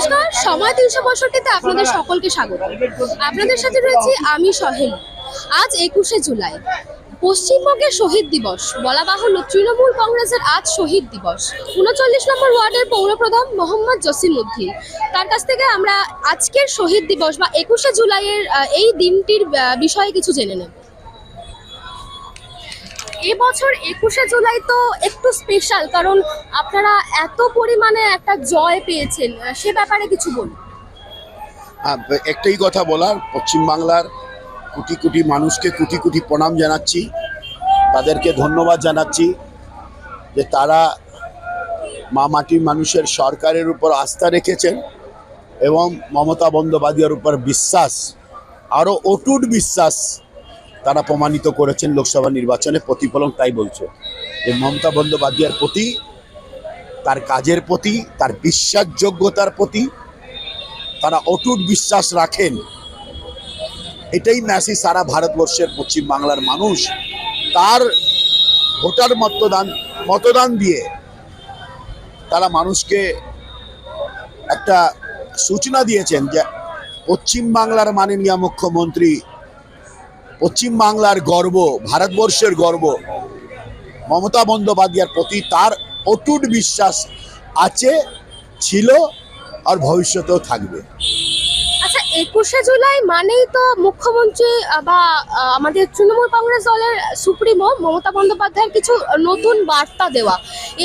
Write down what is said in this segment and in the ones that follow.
নমস্কার, সময় তিনশো পঁয়ষট্টিতে আপনাদের সকলকে স্বাগত। আপনাদের সাথে রয়েছি আমি সহেল। আজ একুশে জুলাই। পশ্চিমবঙ্গের শহীদ দিবস, বলা বাহুল্য। তৃণমূল কংগ্রেসের আজ শহীদ দিবস। উনচল্লিশ নম্বর ওয়ার্ডের পৌরপ্রধান মোহাম্মদ জসিম উদ্দিন। তার কাছ থেকে আমরা আজকের শহীদ দিবস বা একুশে জুলাইয়ের এই দিনটির বিষয়ে কিছু জেনে নেব। এবছর একুশে জুলাই তো একটু স্পেশাল কারণ আপনারা এত পরিমাণে একটা জয় পেয়েছেন। সে ব্যাপারে কিছু বলুন। একটাই কথা বলার পশ্চিমবাংলার কোটি কোটি মানুষকে কোটি কোটি প্রণাম জানাচ্ছি, তাদেরকে ধন্যবাদ জানাচ্ছি যে তারা মা মাটির মানুষের সরকারের উপর আস্থা রেখেছেন এবং মমতা বন্দ্যোপাধ্যায়ের উপর বিশ্বাস, আরও অটুট বিশ্বাস তারা প্রমাণিত করেছেন লোকসভা নির্বাচনে প্রতিফলন তাই বলছে। যে মমতা বন্দ্যোপাধ্যায়ের প্রতি, তার কাজের প্রতি, তার বিশ্বাসযোগ্যতার প্রতি তারা অটুট বিশ্বাস রাখেন। এটাই মেসেজ সারা ভারতবর্ষের পশ্চিম বাংলার মানুষ তার ভোটার মতদান মতদান দিয়ে তারা মানুষকে একটা সূচনা দিয়েছেন যে পশ্চিম বাংলার মাননীয় মুখ্যমন্ত্রী পশ্চিম বাংলার গর্ব ভারতবর্ষের গর্ব। মমতা বন্দ্যোপাধ্যায়ের প্রতি তার অটুট বিশ্বাস আছে ছিল আর ভবিষ্যতেও থাকবে। আচ্ছা একুশে জুলাই মানেই তো মুখ্যমন্ত্রী বা আমাদের তৃণমূল কংগ্রেস দলের সুপ্রিমো মমতা বন্দ্যোপাধ্যায়ের কিছু নতুন বার্তা দেওয়া।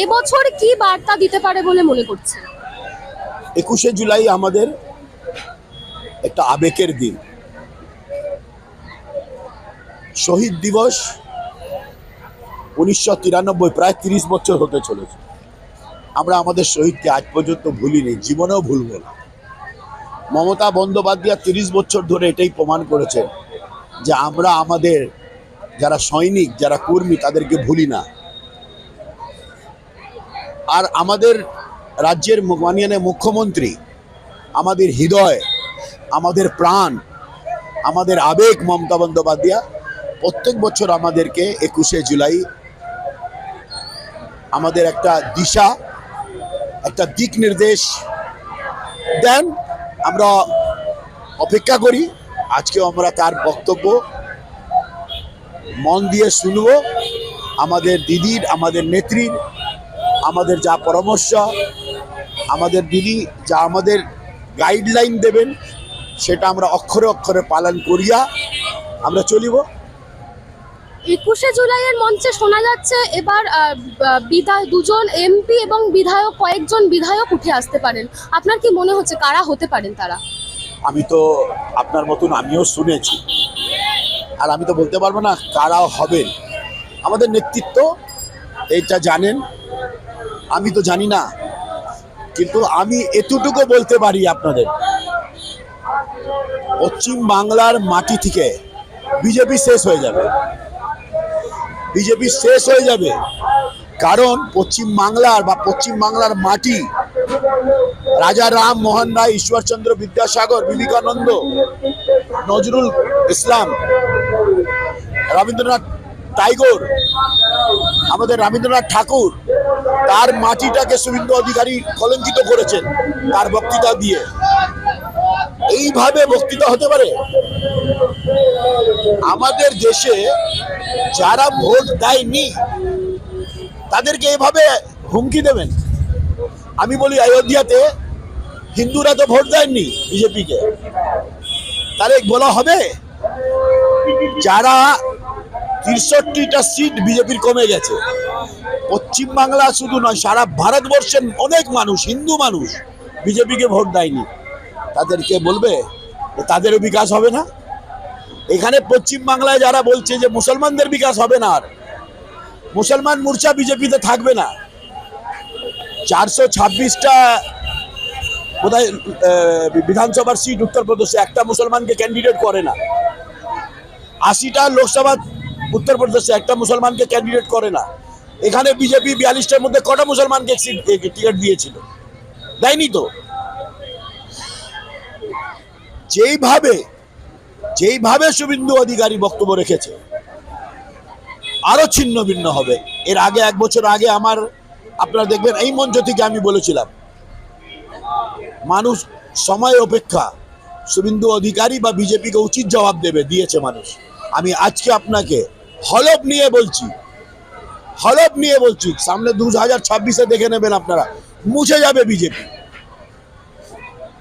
এবছর কি বার্তা দিতে পারে বলে মনে করছেন? একুশে জুলাই আমাদের একটা আবেগের দিন। শহীদ দিবস উনিশশো তিরানব্বই, প্রায় তিরিশ বছর হতে চলেছে। আমরা আমাদের শহীদকে আজ পর্যন্ত ভুলিনি, জীবনেও ভুলব না। মমতা বন্দ্যোপাধ্যায় তিরিশ বছর ধরে এটাই প্রমাণ করেছেন যে আমরা আমাদের যারা সৈনিক, যারা কর্মী, তাদেরকে ভুলি না। আর আমাদের রাজ্যের মু- মাননীয় মুখ্যমন্ত্রী, আমাদের হৃদয়, আমাদের প্রাণ, আমাদের আবেগ মমতা বন্দ্যোপাধ্যায় প্রত্যেক বছর আমাদেরকে একুশে জুলাই আমাদের একটা দিশা, একটা দিক নির্দেশ দেন। আমরা অপেক্ষা করি আজকে আমরা তার বক্তব্য মন দিয়ে শুনব। আমাদের দিদির, আমাদের নেত্রীর, আমাদের যা পরামর্শ, আমাদের দিদি যা আমাদের গাইডলাইন দেবেন, সেটা আমরা অক্ষরে অক্ষরে পালন করিয়া আমরা চলিব। একুশে জুলাইয়ের মঞ্চে শোনা যাচ্ছে এবার বিধায়, দুজন এমপি এবং বিধায়ক, কয়েকজন বিধায়ক উঠে আসতে পারেন। আপনার কি মনে হচ্ছে কারা হতে পারেন তারা? আমি তো আপনার মতন আমিও শুনেছি। আর আমি তো বলতে পারব না কারা হবেন। আমাদের নেতৃত্ব এটা জানেন। আমি তো জানি না। কিন্তু আমি এতটুকু বলতে পারি আপনাদের। পশ্চিম বাংলার মাটি থেকে বিজেপি শেষ হয়ে যাবে। বিজেপি শেষ হয়ে যাবে। কারণ পশ্চিম বাংলার বা পশ্চিম বাংলার মাটি রাজা রাম মোহন রায়, ঈশ্বরচন্দ্র বিদ্যাসাগর, বিবেকানন্দ, নজরুল ইসলাম, রবীন্দ্রনাথ টাইগর, আমাদের রবীন্দ্রনাথ ঠাকুর তার মাটিটাকে শুভেন্দু অধিকারী কলঙ্কিত করেছেন তার বক্তৃতা দিয়ে। এইভাবে বক্তৃতা হতে পারে? আমাদের দেশে যারা ভোট দেয়নি, তাদেরকে এভাবে হুমকি দেবেন। আমি বলি, অযোধ্যাতে হিন্দুরা তো ভোট দেননি বিজেপিকে। তাহলে বলা হবে, যারা তিরষট্টিটা সিট বিজেপির কমে গেছে পশ্চিমবাংলা শুধু নয়, সারা ভারতবর্ষের অনেক মানুষ, হিন্দু মানুষ বিজেপিকে ভোট দেয়নি। তাদেরকে বলবে তাদেরও বিকাশ হবে না। এখানে পশ্চিমবাংলায় যারা বলছে যে মুসলমানদের বিকাশ হবে না আর, মুসলমান মোর্চা বিজেপিতে থাকবে না। চারশো ছাব্বিশটা বোধহয় বিধানসভার সিট উত্তরপ্রদেশে, একটা মুসলমানকে ক্যান্ডিডেট করে না। আশিটা লোকসভা উত্তরপ্রদেশে একটা মুসলমানকে ক্যান্ডিডেট করে না। এখানে বিজেপি বিয়াল্লিশটার মধ্যে কটা মুসলমানকে টিকিট দিয়েছিল? দেয়নি তো? যেইভাবে যেইভাবে শুভেন্দু অধিকারী বক্তব্য রেখেছে, আরও ছিন্ন ভিন্ন হবে। এর আগে, এক বছর আগে আমার, আপনারা দেখবেন, এই মঞ্চ থেকে আমি বলেছিলাম, মানুষ সময় অপেক্ষা শুভেন্দু অধিকারী বা বিজেপিকে উচিত জবাব দেবে, দিয়েছে মানুষ। আমি আজকে আপনাকে হলফ নিয়ে বলছি হলফ নিয়ে বলছি, সামনে দু হাজার ছাব্বিশে দেখে নেবেন আপনারা, মুছে যাবে বিজেপি।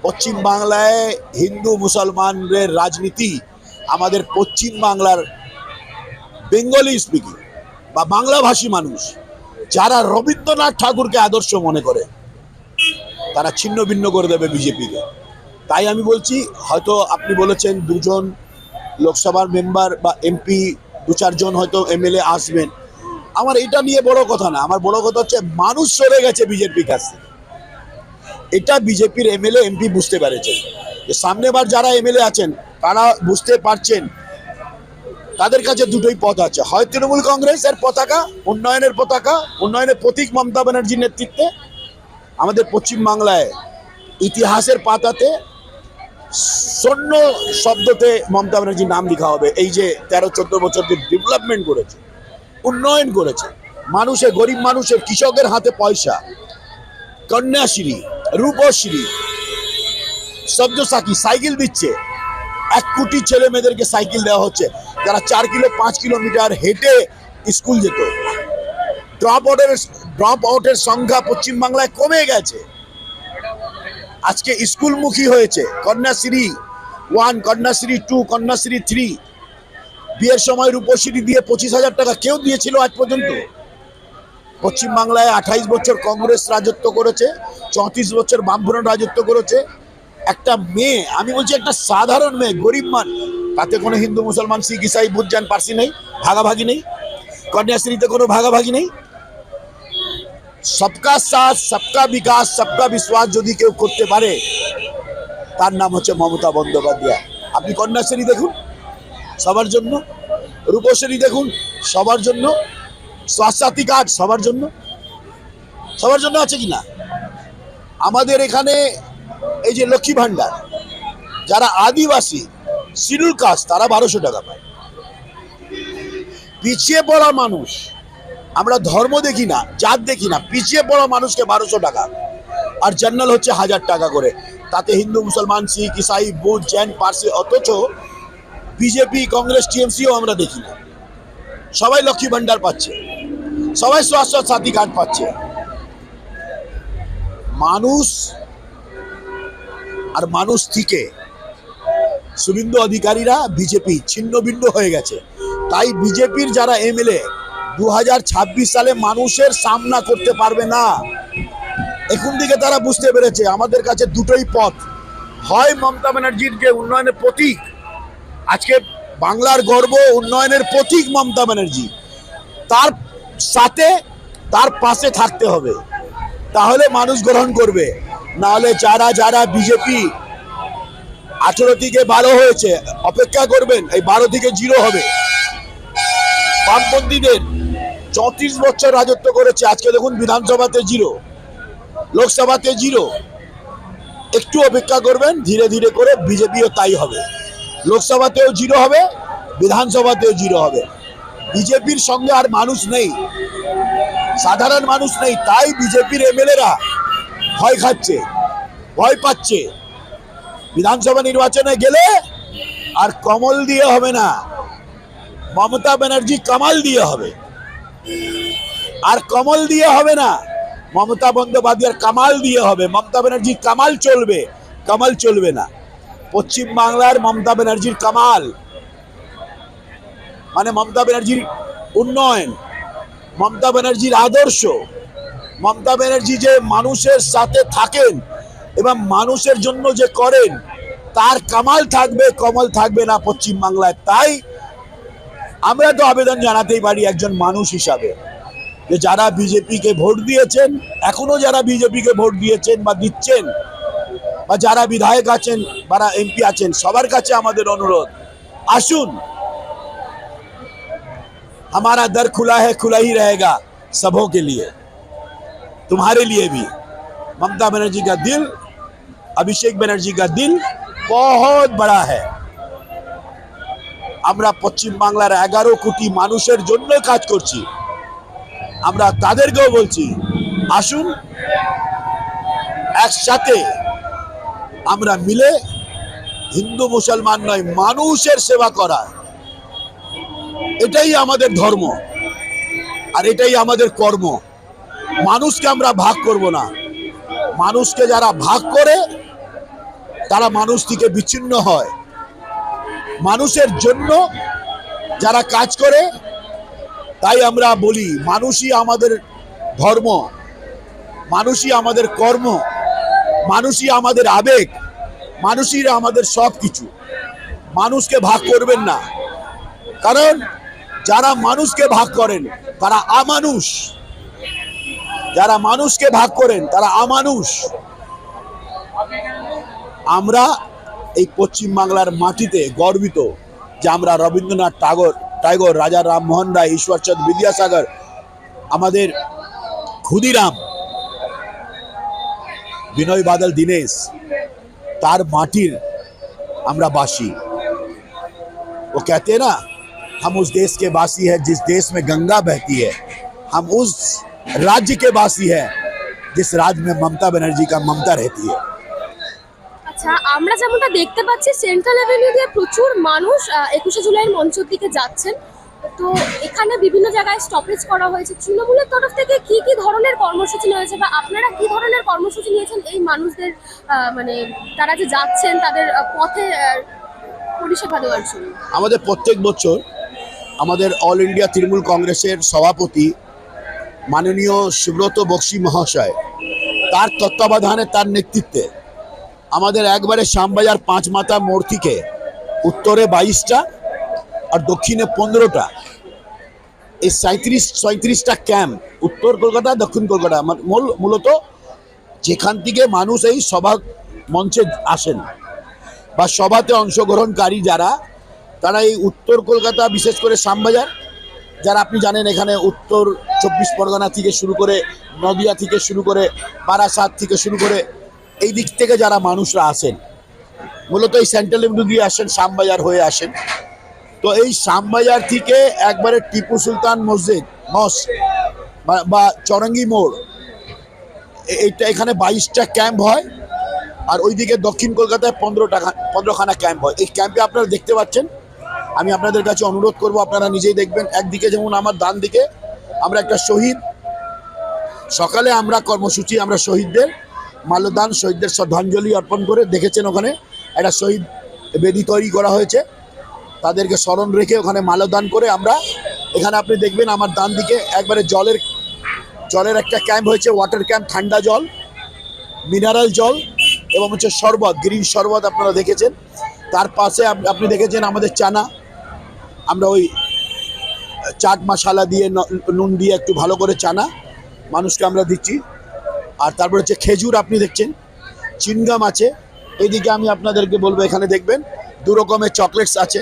পশ্চিম বাংলায় হিন্দু মুসলমানদের রাজনীতি, আমাদের পশ্চিম বাংলার বেঙ্গলি স্পিকিং বা বাংলাভাষী মানুষ, যারা রবীন্দ্রনাথ ঠাকুরকে আদর্শ মনে করে, তারা ছিন্ন ভিন্ন করে দেবে বিজেপিকে। তাই আমি বলছি, হয়তো আপনি বলেছেন দুজন লোকসভার মেম্বার বা এমপি দু চারজন হয়তো এমএলএ আসবেন। আমার এটা নিয়ে বড় কথা না, আমার বড় কথা হচ্ছে মানুষ চলে গেছে বিজেপির কাছ থেকে। এটা বিজেপির এমএলএ, এমপি বুঝতে পেরেছেন যে সামনেবার যারা এমএলএ আছেন, তারা বুঝতে পারছেন, তাদের কাছে দুটোই পথ আছে। হয় তৃণমূল কংগ্রেসের পতাকা, উন্নয়নের পতাকা, উন্নয়নের প্রতীক মমতা ব্যানার্জির নেতৃত্বে, আমাদের পশ্চিম বাংলায় ইতিহাসের পাতাতে সৈন্য শব্দতে মমতা ব্যানার্জির নাম লেখা হবে। এই যে তেরো, চোদ্দ বছর যে ডেভেলপমেন্ট করেছে, উন্নয়ন করেছে মানুষের গরিব মানুষের কৃষকের হাতে পয়সা, কন্যাশ্রী রূপশ্রী। সব্যসাখী সাইকেল দিচ্ছে। এক কোটি ছেলে মেয়েদেরকে সাইকেল দেওয়া হচ্ছে। যারা চার কিলো, পাঁচ কিলোমিটার হেঁটে স্কুল যেত। ড্রপ আউটের ড্রপ আউটের সংখ্যা পশ্চিমবাংলায় কমে গেছে। আজকে স্কুলমুখী হয়েছে Kanyashree one, Kanyashree two, Kanyashree three. বিয়ের সময় রূপশ্রী দিয়ে পঁচিশ হাজার টাকা কেউ দিয়েছিল আজ পর্যন্ত। পশ্চিমবাংলায় আঠাইশ বছর কংগ্রেস রাজত্ব করেছে, চৌত্রিশ বছর বামফ্রন্ট রাজত্ব করেছে। একটা মেয়ে, আমি বলছি একটা সাধারণ মেয়ে, গরিব মান তাতে কোনো হিন্দু, মুসলমান, শিখ, ইসাই, বুঝজান, পার্সি নেই, ভাগাভাগি নেই, কন্যাশ্রীতে কোনো ভাগাভাগি নেই। সবকা সাথ, সবকা বিকাশ, সবকা বিশ্বাস যদি কেউ করতে পারে, তার নাম হচ্ছে মমতা বন্দ্যোপাধ্যায়। আপনি কন্যাশ্রী দেখুন, সবার জন্য। রূপশ্রী দেখুন, সবার জন্য। স্বাস্থ্যসাথী কার্ড সবার জন্য? সবার জন্য আছে কি না? আমাদের এখানে এই যে লক্ষ্মী ভাণ্ডার, যারা আদিবাসী, শিডিউল কাজ তারা বারোশো টাকা পায়। পিছিয়ে পড়া মানুষ, আমরা ধর্ম দেখি না, জাত দেখি না, পিছিয়ে পড়া মানুষকে বারোশো টাকা। আর জেনারেল হচ্ছে হাজার টাকা করে। তাতে হিন্দু, মুসলমান, শিখ, ইসাই, বুধ, জৈন, পার্সি, অথচ বিজেপি, কংগ্রেস, টিএমসিও আমরা দেখি না। সবাই লক্ষ্মী ভাণ্ডার পাচ্ছে। সবাই স্বাস্থ্য সাথী কার্ড পাচ্ছে। মানুষ আর মানুষ থেকে শুভেন্দু অধিকারীরা বিজেপি ছিন্ন ভিন্ন হয়ে গেছে। তাই বিজেপির যারা এমএলএ, দুহাজার ছাব্বিশ সালে মানুষের সামনা করতে পারবে না। এখন দিকে তারা বুঝতে পেরেছে, আমাদের কাছে দুটোই পথ। হয় মমতা ব্যানার্জির যে উন্নয়নের প্রতীক, আজকে বাংলার গর্ব, উন্নয়নের প্রতীক মমতা ব্যানার্জি। তার সাথে তার পাশে থাকতে হবে। তাহলে মানুষ গ্রহণ করবে। নাহলে যারা যারা বিজেপি আঠেরো থেকে বারো হয়েছে, অপেক্ষা করবেন, এই বারো থেকে জিরো হবে। বামপন্থীদের চৌত্রিশ বছর রাজত্ব করেছে, আজকে দেখুন বিধানসভাতে জিরো, লোকসভাতে জিরো। একটু অপেক্ষা করবেন, ধীরে ধীরে করে বিজেপিও তাই হবে। লোকসভাতেও জিরো হবে, বিধানসভাতেও জিরো হবে। বিজেপির সঙ্গে আর মানুষ নেই। সাধারণ মানুষ নেই, তাই বিজেপির এমএলএরা ভয় খাচ্ছে, ভয় পাচ্ছে। বিধানসভা নির্বাচনে গেলে আর কমল দিয়ে হবে না, মমতা ব্যানার্জি কামাল দিয়ে হবে। আর কমল দিয়ে হবে না, মমতা বন্দ্যোপাধ্যায়ের কামাল দিয়ে হবে। মমতা ব্যানার্জি কামাল চলবে কামাল চলবে না। পশ্চিম বাংলার মমতা ব্যানার্জির কামাল। মানে মমতা ব্যানার্জির উন্নয়ন, মমতা ব্যানার্জির আদর্শ, মমতা ব্যানার্জি যে মানুষের সাথে থাকেন এবং মানুষের জন্য যে করেন, তার কামাল থাকবে, কমল থাকবে না পশ্চিম বাংলায়। তাই আমরা তো আবেদন জানাতেই পারি একজন মানুষ হিসাবে যে যারা বিজেপিকে ভোট দিয়েছেন, এখনও যারা বিজেপিকে ভোট দিয়েছেন বা দিচ্ছেন, বা যারা বিধায়ক আছেন বা এমপি আছেন, সবার কাছে আমাদের অনুরোধ, আসুন हमारा दर खुला है खुला ही रहेगा सबों के लिए तुम्हारे लिए भी ममता बनर्जी का दिल अभिषेक बनर्जी का दिल बहुत बड़ा है আমরা পশ্চিম বাংলার এগারো কোটি মানুষের জন্য কাজ করছি আমরা তাদেরকেও বলছি আসুন একসাথে আমরা মিলে হিন্দু মুসলমান নয় মানুষের সেবা করা এটাই আমাদের ধর্ম। আর এটাই আমাদের কর্ম। মানুষকে আমরা ভাগ করব না। মানুষকে যারা ভাগ করে, তারা মানুষ থেকে বিচ্ছিন্ন হয়। মানুষের জন্য যারা কাজ করে, তাই আমরা বলি মানুষই আমাদের ধর্ম। মানুষই আমাদের কর্ম। মানুষই আমাদের আবেগ। মানুষই আমাদের সব কিছু মানুষকে ভাগ করবেন না। কারণ যারা মানুষকে ভাগ করেন তারা আমানুষ যারা মানুষকে ভাগ করেন তারা আমানুষ আমরা এই পশ্চিম বাংলার মাটিতে গর্বিত যে আমরা রবীন্দ্রনাথ টাগর টাইগর রাজা রামমোহন রায় ঈশ্বরচন্দ্র বিদ্যাসাগর আমাদের ক্ষুদিরাম বিনয় বাদল দীনেশ তার মাটির আমরা বাসী वो कहते हैं ना हम उस देश के वासी हैं जिस देश में गंगा बहती है हम उस राज्य के वासी हैं जिस राज्य में ममता बनर्जी का ममता रहती है আচ্ছা আমরা যেমনটা দেখতে পাচ্ছি সেন্ট্রাল অ্যাভিনিউ দিয়ে প্রচুর মানুষ একুশে জুলাইয়ের মঞ্চের দিকে যাচ্ছেন তো এখানে বিভিন্ন জায়গায় স্টপেজ করা হয়েছে তৃণমূলের তরফ থেকে কি কি ধরনের কর্মসূচি নিয়েছে বা আপনারা কি ধরনের কর্মসূচি নিয়েছেন এই মানুষদের আহ, মানে তারা যে যাচ্ছেন তাদের আহ, পথে আহ, পরিষেবা দেওয়ার জন্য আমাদের প্রত্যেক বছর আমাদের অল ইন্ডিয়া তৃণমূল কংগ্রেসের সভাপতি মাননীয় সুব্রত বক্সি মহাশয়, তার তত্ত্বাবধানে, তার নেতৃত্বে আমাদের একবারে শ্যামবাজার পাঁচ মাথা মোড় থেকে উত্তরে বাইশটা আর দক্ষিণে পনেরোটা। এই সাঁত্রিশ সাঁত্রিশটা ক্যাম্প, উত্তর কলকাতা, দক্ষিণ কলকাতা মূল, মূলত যেখান থেকে মানুষ এই সভা মঞ্চে আসেন বা সভাতে অংশগ্রহণকারী যারা তারা এই উত্তর কলকাতা, বিশেষ করে শ্যামবাজার, যারা আপনি জানেন এখানে উত্তর চব্বিশ পরগনা থেকে শুরু করে নদিয়া থেকে শুরু করে বারাসাত থেকে শুরু করে এই দিক থেকে যারা মানুষরা আসেন, মূলত এই সেন্ট্রাল দিয়ে আসেন, শ্যামবাজার হয়ে আসেন। তো এই শ্যামবাজার থেকে একবারে টিপু সুলতান মসজিদ, মস, বা- চরঙ্গি মোড় এইটা এখানে বাইশটা ক্যাম্প হয় আর ওইদিকে দক্ষিণ কলকাতায় পনেরো টাকা, পনেরোখানা ক্যাম্প হয়। এই ক্যাম্পে আপনারা দেখতে পাচ্ছেন আমি আপনাদের কাছে অনুরোধ করব, আপনারা নিজেই দেখবেন, একদিকে যেমন আমার ডান দিকে আমরা একটা শহীদ। সকালে আমরা কর্মসূচি, আমরা শহীদদের, মাল্যদান শহীদদের শ্রদ্ধাঞ্জলি অর্পণ করে দেখেছেন ওখানে একটা শহীদ বেদি তৈরি করা হয়েছে। তাদেরকে স্মরণ রেখে ওখানে মাল্যদান করে আমরা, এখানে আপনি দেখবেন আমার ডান দিকে একবারে জলের জলের একটা ক্যাম্প হয়েছে, ওয়াটার ক্যাম্প, ঠান্ডা জল, মিনারেল জল এবং হচ্ছে শরবত, গ্রিন শরবত আপনারা দেখেছেন। তার পাশে আপনি দেখেছেন আমাদের চানা আমরা ওই চাট মশালা দিয়ে নুন দিয়ে একটু ভালো করে চানা মানুষকে আমরা দিচ্ছি। আর তারপর হচ্ছে খেজুর আপনি দেখছেন চিনগাম আছে। এইদিকে আমি আপনাদেরকে বলব, এখানে দেখবেন দু রকমের চকলেটস আছে,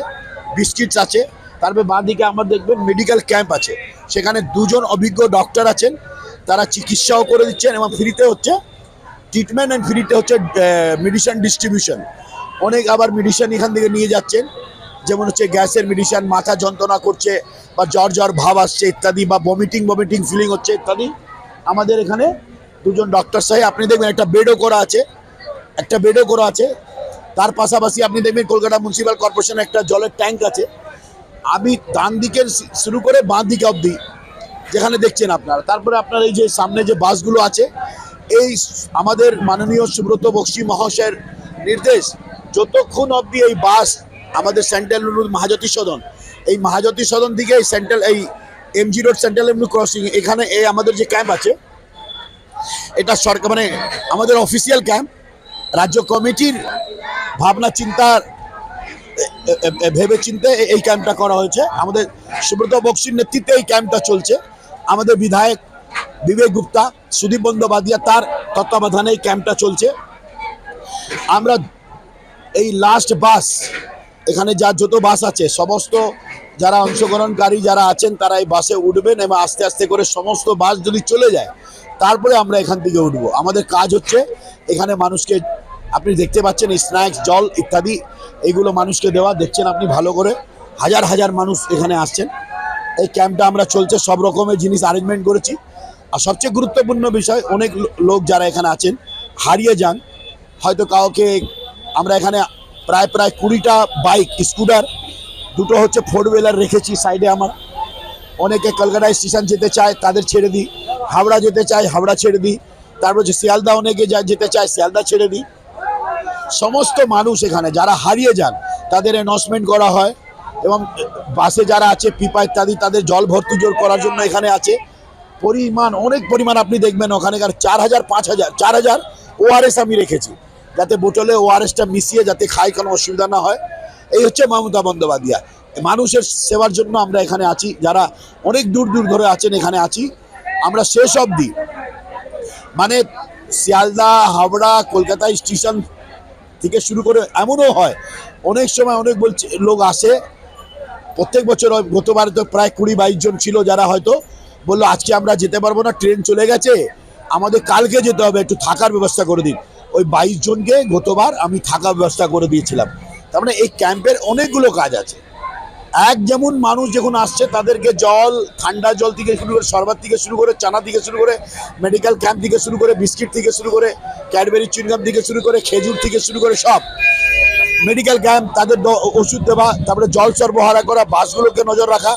বিস্কিটস আছে। তারপরে বাঁ দিকে আমার দেখবেন মেডিকেল ক্যাম্প আছে। সেখানে দুজন অভিজ্ঞ ডক্টর আছেন, তারা চিকিৎসাও করে দিচ্ছেন এবং ফ্রিতে হচ্ছে ট্রিটমেন্ট অ্যান্ড ফ্রিতে হচ্ছে মেডিসিন ডিস্ট্রিবিউশন অনেক আবার মেডিসিন এখান থেকে নিয়ে যাচ্ছেন। যেমন হচ্ছে গ্যাসের মেডিসিন মাথা যন্ত্রণা করছে বা জ্বর জ্বর ভাব আসছে ইত্যাদি বা বমিটিং বমিটিং ফিলিং হচ্ছে ইত্যাদি, আমাদের এখানে দুজন ডক্টর সাহেব, আপনি দেখবেন একটা বেডও করা আছে, একটা বেডও করা আছে। তার পাশাপাশি আপনি দেখবেন কলকাতা মিউনিসিপ্যাল কর্পোরেশনের একটা জলের ট্যাঙ্ক আছে। আমি ডান দিকের শুরু করে বাঁ দিকে অবধি যেখানে দেখছেন আপনারা। তারপরে আপনার এই যে সামনে যে বাসগুলো আছে, এই আমাদের মাননীয় সুব্রত বক্সি মহাশয়ের নির্দেশ, যতক্ষণ অবধি এই বাস আমাদের সেন্ট্রাল রোড মহাজ্যোতি সদন। এই মহাজ্যোতি সদন দিকে এই সেন্ট্রাল এই এমজি রোড সেন্ট্রাল এমনি ক্রসিং এখানে এই আমাদের যে ক্যাম্প আছে, এটা সরকার মানে আমাদের অফিসিয়াল ক্যাম্প রাজ্য কমিটির ভাবনা, চিন্তার ভেবে চিন্তে এই ক্যাম্পটা করা হয়েছে। আমাদের সুব্রত বক্সির নেতৃত্বে এই ক্যাম্পটা চলছে। আমাদের বিধায়ক বিবেক গুপ্তা, সুদীপ বন্দ্যোপাধ্যায়, তার তত্ত্বাবধানে এই ক্যাম্পটা চলছে। আমরা এই লাস্ট বাস এখানে যা যত বাস আছে, সমস্ত যারা অংশগ্রহণকারী যারা আছেন, তারা এই বাসে উঠবেন এবং আস্তে আস্তে করে সমস্ত বাস যদি চলে যায়, তারপরে আমরা এখান থেকে উঠবো। আমাদের কাজ হচ্ছে এখানে মানুষকে, আপনি দেখতে পাচ্ছেন স্ন্যাক্স, জল ইত্যাদি এইগুলো মানুষকে দেওয়া। দেখছেন আপনি ভালো করে? হাজার হাজার মানুষ এখানে আসছেন। এই ক্যাম্পটা আমরা চলছে, সব রকমের জিনিস অ্যারেঞ্জমেন্ট করেছি। আর সবচেয়ে গুরুত্বপূর্ণ বিষয়, অনেক লোক যারা এখানে আছেন, হারিয়ে যান। হয়তো কাউকে আমরা এখানে প্রায় প্রায় কুড়িটা বাইক, স্কুটার, দুটো হচ্ছে ফোর হুইলার রেখেছি সাইডে আমার। অনেকে কলকাতা স্টেশন যেতে চায়, তাদের ছেড়ে দিই। হাওড়া যেতে চায়, হাওড়া ছেড়ে দিই। তারপর হচ্ছে শিয়ালদা অনেকে যা যেতে চায়, শিয়ালদা ছেড়ে দিই। সমস্ত মানুষ এখানে, যারা হারিয়ে যান, তাদের অ্যানাউন্সমেন্ট করা হয়। এবং বাসে যারা আছে পিপা ইত্যাদি, তাদের জল ভর্তি জোর করার জন্য এখানে আছে। পরিমাণ, অনেক পরিমাণ আপনি দেখবেন ওখানে ওখানেকার চার হাজার, পাঁচ হাজার, চার হাজার ওআরএস আমি রেখেছি। যাতে বোতলে ওআরএসটা মিশিয়ে যাতে খাই কোনো অসুবিধা না হয়। এই হচ্ছে মমতা বন্দ্যোপাধ্যায়। মানুষের সেবার জন্য আমরা এখানে আছি, যারা অনেক দূর দূর ধরে আছেন এখানে আছি। আমরা শেষ অবধি। মানে শিয়ালদা, হাওড়া, কলকাতা স্টেশন থেকে শুরু করে এমনও হয়, অনেক সময় অনেক বলছে লোক আসে। প্রত্যেক বছর গতবার তো প্রায় কুড়ি বাইশ জন ছিল যারা হয়তো বলল, আজকে আমরা যেতে পারব না, ট্রেন চলে গেছে। আমাদের কালকে যেতে হবে, একটু থাকার ব্যবস্থা করে দিন। ওই বাইশ জনকে গতবার আমি থাকার ব্যবস্থা করে দিয়েছিলাম। তার মানে এই ক্যাম্পের অনেকগুলো কাজ আছে। এক যেমন মানুষ যখন আসছে, তাদেরকে জল, ঠান্ডা জল থেকে শুরু করে, শরবত থেকে শুরু করে, চানা থেকে শুরু করে মেডিকেল ক্যাম্প থেকে শুরু করে, বিস্কিট থেকে শুরু করে ক্যাডবেরি চুইনগাম থেকে শুরু করে, খেজুর থেকে শুরু করে সব। মেডিকেল ক্যাম্প তাদের ওষুধ দেওয়া, তারপরে জল সরবরাহ করা, বাসগুলোকে নজর রাখা,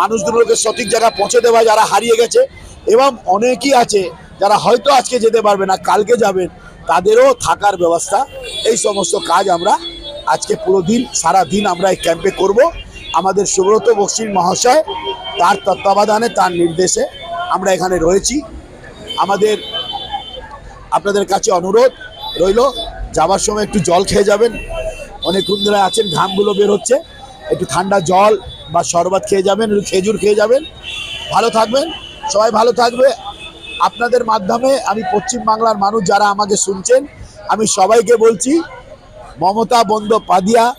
মানুষগুলোকে সঠিক জায়গায় পৌঁছে দেওয়া যারা হারিয়ে গেছে, এবং অনেকেই আছে যারা হয়তো আজকে যেতে পারবে না, কালকে যাবেন তাদেরও থাকার ব্যবস্থা। এই সমস্ত কাজ আমরা আজকে পুরো দিন, সারা দিন আমরা এই ক্যাম্পে করব। আমাদের সুব্রত বক্সির মহাশয় তার তত্ত্বাবধানে, তার নির্দেশে আমরা এখানে রয়েছি। আমাদের, আপনাদের কাছে অনুরোধ রইল, যাবার সময় একটু জল খেয়ে যাবেন। অনেকক্ষণ ধরে আছেন, ঘামগুলো বের হচ্ছে। একটু ঠান্ডা জল বা শরবত খেয়ে যাবেন খেজুর খেয়ে যাবেন। ভালো থাকবেন, সবাই ভালো থাকবে। আপনাদের মাধ্যমে আমি পশ্চিম বাংলার মানুষ যারা আমাকে শুনছেন, আমি সবাইকে বলছি, মমতা বন্দ্যোপাধ্যায়,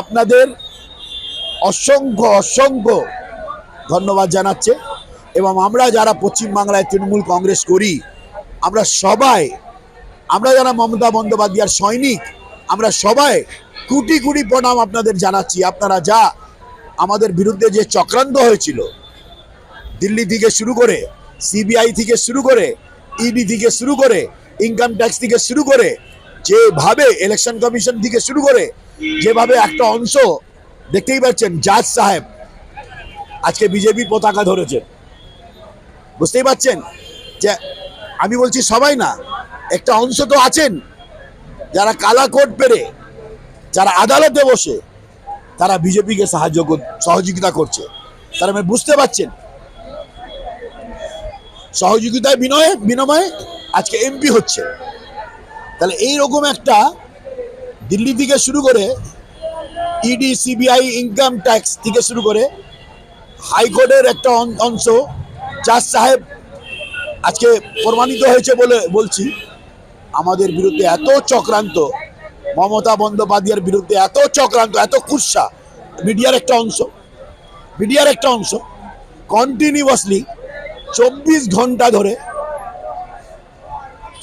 আপনাদের অসংখ্য অসংখ্য ধন্যবাদ জানাচ্ছে এবং আমরা যারা পশ্চিমবাংলায় তৃণমূল কংগ্রেস করি, আমরা সবাই, আমরা যারা মমতা বন্দ্যোপাধ্যায়ের সৈনিক, আমরা সবাই কোটি কোটি প্রণাম আপনাদের জানাচ্ছি। আপনারা যা আমাদের বিরুদ্ধে যে চক্রান্ত হয়েছিল দিল্লি থেকে শুরু করে সিবিআই থেকে শুরু করে ইডি থেকে শুরু করে ইনকাম ট্যাক্স থেকে শুরু করে যেভাবে ইলেকশন কমিশন থেকে শুরু করে যেভাবে একটা অংশ, দেখতেই পাচ্ছেন, জাজ সাহেব আজকে বিজেপি পতাকা ধরেছেন বুঝতেই পারছেন যে আমি বলছি সবাই না, একটা অংশ তো আছেন, যারা কালা কোট পেরে, যারা আদালতে বসে, তারা বিজেপিকে সাহায্য সহযোগিতা করছে। তারা বুঝতে পারছেন সহযোগিতায় বিনয়ে, বিনিময়ে আজকে এমপি হচ্ছে। তাহলে এইরকম একটা দিল্লি থেকে শুরু করে ইডি সিবিআই ইনকাম ট্যাক্স থেকে শুরু করে হাইকোর্টের একটা অংশ জাজ সাহেব আজকে প্রমাণিত হয়েছে বলে বলছি, আমাদের বিরুদ্ধে এত চক্রান্ত, মমতা বন্দ্যোপাধ্যায়ের বিরুদ্ধে এত চক্রান্ত, এত কুৎসা মিডিয়ার একটা অংশ, মিডিয়ার একটা অংশ কন্টিনিউয়াসলি চব্বিশ ঘণ্টা ধরে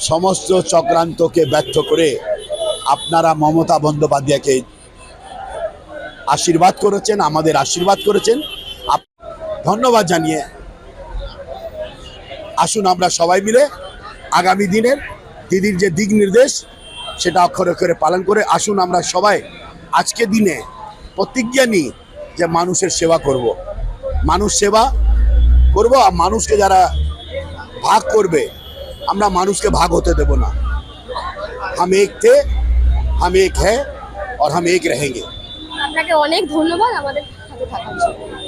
সমস্ত চক্রান্তকে ব্যর্থ করে আপনারা মমতা বন্দ্যোপাধ্যায়কে আশীর্বাদ করেছেন, আমাদের আশীর্বাদ করেছেন ধন্যবাদ জানিয়ে আসুন আমরা সবাই মিলে আগামী দিনের দিদির যে দিক নির্দেশ, সেটা অক্ষরে অক্ষরে পালন করে আসুন আমরা সবাই আজকে দিনে প্রতিজ্ঞা নিই যে মানুষের সেবা করব। মানুষ সেবা করব আর মানুষকে যারা ভাগ করবে আমরা মানুষকে ভাগ হতে দেব না हम एक थे हम एक है और हम एक रहेंगे আপনাকে অনেক ধন্যবাদ আমাদের সাথে থাকার জন্য